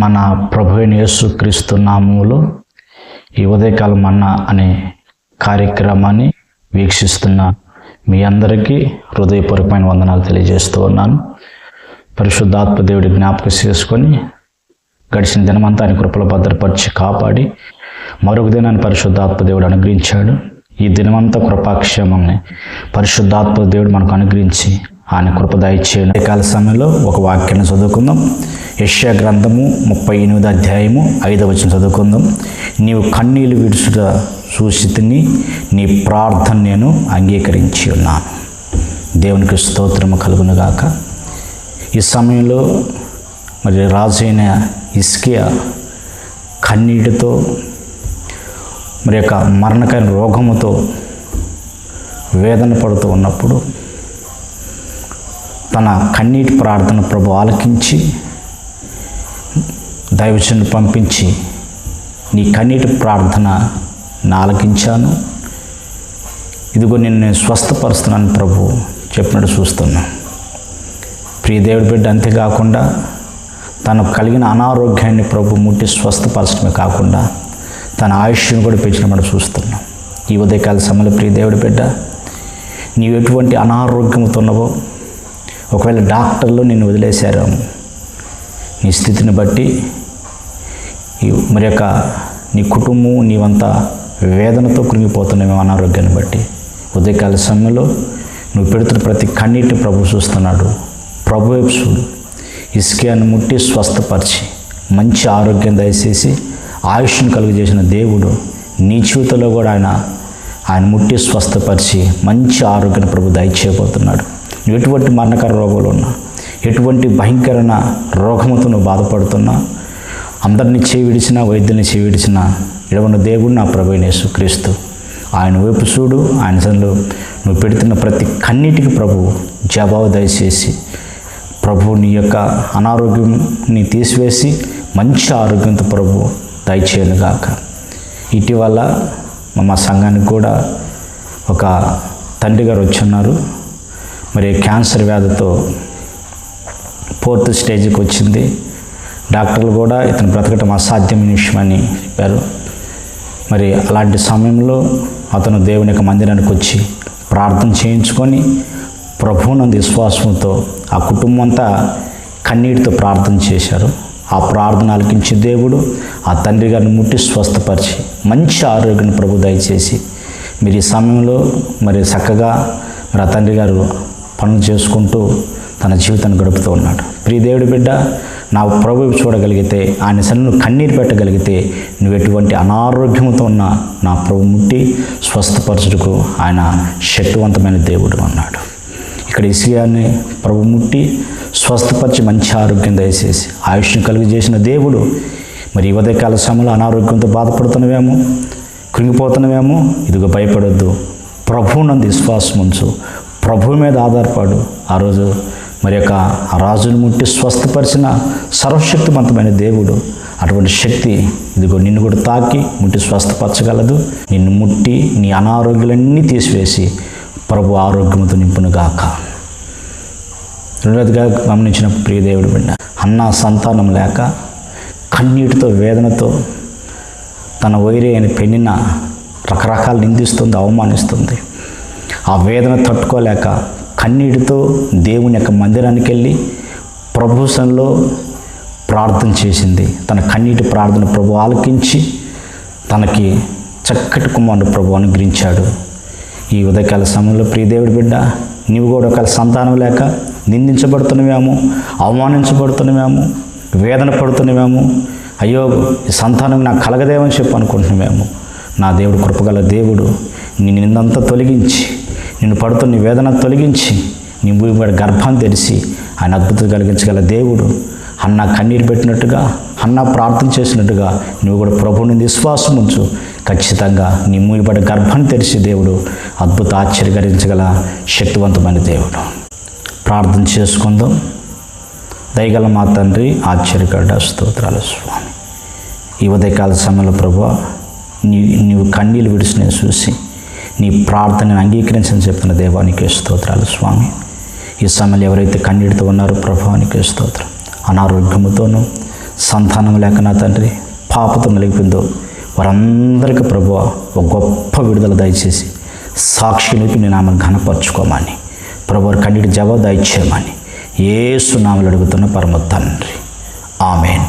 మన ప్రభు అయిన నామములో ఈ ఉదయకాలం మన్న అనే కార్యక్రమాన్ని వీక్షిస్తున్న మీ అందరికీ హృదయపూర్వకమైన వందనాలు తెలియజేస్తూ ఉన్నాను. పరిశుద్ధాత్మ దేవుడి జ్ఞాపకం చేసుకొని గడిచిన దినమంతా ఆయన కృపలో భద్రపరిచి కాపాడి మరొక దినాన్ని పరిశుద్ధాత్మ దేవుడు అనుగ్రహించాడు. ఈ దినమంతా కృపాక్షేమాన్ని పరిశుద్ధాత్మ దేవుడు మనకు అనుగ్రహించి ఆయన కృప దయచేయను. కాల సమయంలో ఒక వాక్యాన్ని చదువుకుందాం. యష్యా గ్రంథము ముప్పై ఎనిమిది అధ్యాయము ఐదవ వచ్చిన చదువుకుందాం. నీవు కన్నీళ్ళు విడుచుట సూచితిని నీ ప్రార్థన నేను అంగీకరించి ఉన్నాను దేవునికి స్తోత్రము కలుగునుగాక. ఈ సమయంలో మరి రాజు అయిన ఇస్కియా కన్నీటితో మరి యొక్క మరణకర రోగముతో వేదన పడుతూ ఉన్నప్పుడు తన కన్నీటి ప్రార్థన ప్రభు ఆలకించి దైవచను పంపించి నీ కన్నీటి ప్రార్థన నా ఆలకించాను. ఇదిగో నిన్ను నేను స్వస్థపరుస్తున్నాను ప్రభు చెప్పినట్టు చూస్తున్నాను ప్రియ దేవుడి బిడ్డ అంతేకాకుండా తనకు కలిగిన అనారోగ్యాన్ని ప్రభు ముట్టి స్వస్థపరచడమే కాకుండా తన ఆయుష్ను కూడా పెంచినప్పుడు చూస్తున్నాం. ఈ ఉదయకాల సమయంలో ప్రియ దేవుడి బిడ్డ నీవు ఎటువంటి అనారోగ్యంతో ఉన్నావో ఒకవేళ డాక్టర్లు నిన్ను వదిలేశారు నీ స్థితిని బట్టి మరి యొక్క నీ కుటుంబం నీవంతా వేదనతో కృంగిపోతున్నావు అనారోగ్యాన్ని బట్టి. ఉదయకాల సమయంలో నువ్వు పెడుతున్న ప్రతి కన్నీటిని ప్రభు చూస్తున్నాడు. ప్రభు వైపు చూడు. ఇసుకను ముట్టి స్వస్థపరిచి మంచి ఆరోగ్యం దయచేసి ఆయుష్ను కలుగజేసిన దేవుడు నీ జీవితంలో కూడా ఆయన ఆయన ముట్టి స్వస్థపరిచి మంచి ఆరోగ్యం ప్రభు దయచేయబోతున్నాడు. ఎటువంటి మరణకర రోగాలు ఉన్నా ఎటువంటి భయంకరమైన రోగముతో నువ్వు బాధపడుతున్నా అందరినీ చేయి విడిచినా వైద్యుని చేయి విడిచినా ఇడవన్న దేవుడు నా ప్రభు క్రీస్తు ఆయన వైపు చూడు ఆయన సన్లో నువ్వు పెడుతున్న ప్రతి కన్నిటికి ప్రభు జవాబు దయచేసి ప్రభు నీ యొక్క అనారోగ్యంని తీసివేసి మంచి ఆరోగ్యంతో ప్రభు దయచేయనుగాక ఇటీవల మా సంఘానికి కూడా ఒక తండ్రి గారు వచ్చున్నారు మరి క్యాన్సర్ వ్యాధితో ఫోర్త్ స్టేజ్కి వచ్చింది. డాక్టర్లు కూడా ఇతను బ్రతకటం అసాధ్యమైన విషయమని చెప్పారు. మరి అలాంటి సమయంలో అతను దేవుని యొక్క మందిరానికి వచ్చి ప్రార్థన చేయించుకొని ప్రభువునందు విశ్వాసంతో ఆ కుటుంబం అంతా కన్నీటితో ప్రార్థన చేశారు. ఆ ప్రార్థన ఆలకించే దేవుడు ఆ తండ్రి గారిని ముట్టి స్వస్థపరిచి మంచి ఆరోగ్యం ప్రభు దయచేసి మీరు ఈ సమయంలో మరి చక్కగా మరి ఆ తండ్రి గారు పనులు చేసుకుంటూ తన జీవితాన్ని గడుపుతూ ఉన్నాడు. ప్రియ దేవుడి బిడ్డ నా ప్రభు చూడగలిగితే ఆయన సన్ను కన్నీరు పెట్టగలిగితే నువ్వు ఎటువంటి అనారోగ్యంతో ఉన్న నా ప్రభు ముట్టి స్వస్థపరచుటకు ఆయన శక్తివంతమైన దేవుడు అన్నాడు ఇక్కడ ఇసియాన్ని ప్రభు ముట్టి స్వస్థపరిచి మంచి ఆరోగ్యం దయచేసి ఆయుష్ను కలుగజేసిన దేవుడు. మరి ఉదయకాల సమయంలో అనారోగ్యంతో బాధపడుతున్నవేమో కృంగిపోతున్నవేమో ఇదిగో భయపడొద్దు. ప్రభువునందు విశ్వాసం ఉంచు ప్రభు మీద ఆధారపడు. ఆ రోజు మరి యొక్క రాజును ముట్టి స్వస్థపరిచిన సర్వశక్తివంతమైన దేవుడు. అటువంటి శక్తి ఇదిగో నిన్ను కూడా తాకి ముట్టి స్వస్థపరచగలదు. నిన్ను ముట్టి నీ అనారోగ్యాలన్నీ తీసివేసి ప్రభు ఆరోగ్యంతో నింపునుగాక. రెండవదిగా గమనించిన ప్రియదేవుడు బిడ్డ అన్న సంతానం లేక కన్నీటితో వేదనతో తన వైరి అయిన పెన్నిన రకరకాలు నిందిస్తుంది అవమానిస్తుంది. ఆ వేదన తట్టుకోలేక కన్నీటితో దేవుని యొక్క మందిరానికి వెళ్ళి ప్రభుత్వంలో ప్రార్థన చేసింది. తన కన్నీటి ప్రార్థన ప్రభు ఆలకించి తనకి చక్కటి కుమారుడు ప్రభు అనుగ్రహించాడు. ఈ ఉదయకాల సమయంలో ప్రియదేవుడి బిడ్డ నీవు కూడా ఒకవేళ సంతానం లేక నిందించబడుతున్నవేమో అవమానించబడుతున్నవేమో వేదన పడుతున్నవేమో అయ్యో ఈ సంతానం నాకు కలగదేమని చెప్పి అనుకుంటున్నామేమో నా దేవుడు కృపగల దేవుడు నీ నిందంతా తొలగించి నిన్ను పడుతున్న వేదన తొలగించి నీ భూమిపడి గర్భాన్ని తెరిచి ఆయన అద్భుతం కలిగించగల దేవుడు. అన్న కన్నీరు పెట్టినట్టుగా అన్న ప్రార్థన చేసినట్టుగా నువ్వు కూడా ప్రభువుని విశ్వాసం ఉంచు. ఖచ్చితంగా నీ మూయబడి గర్భాన్ని తెరిచి దేవుడు అద్భుత ఆశ్చర్యకరించగల శక్తివంతమైన దేవుడు. ప్రార్థన చేసుకుందాం. దయగల మా తండ్రి ఆశ్చర్యకర స్తోత్రాల స్వామి. ఈ ఉదయకాల సమయంలో ప్రభు నీ నీవు కన్నీళ్ళు విడిచి నేను చూసి నీ ప్రార్థనను అంగీకరించని చెప్తున్న దేవానికి స్తోత్రాలు స్వామి. ఈ సమయంలో ఎవరైతే కన్నీటితో ఉన్నారో ప్రభావానికి స్తోత్రం. అనారోగ్యముతోనూ సంతానం లేక నా తండ్రి పాపతో నలిగిపోయిందో వారందరికీ ప్రభు ఒక గొప్ప విడుదల దయచేసి సాక్షి నిలిపి నేను ఆమెను ఘనపరచుకోమని ప్రభు వారి కన్నిటి జవాబు దయచేయమని ఏ సునామలు అడుగుతున్న పరమ తండ్రి. ఆమెన్.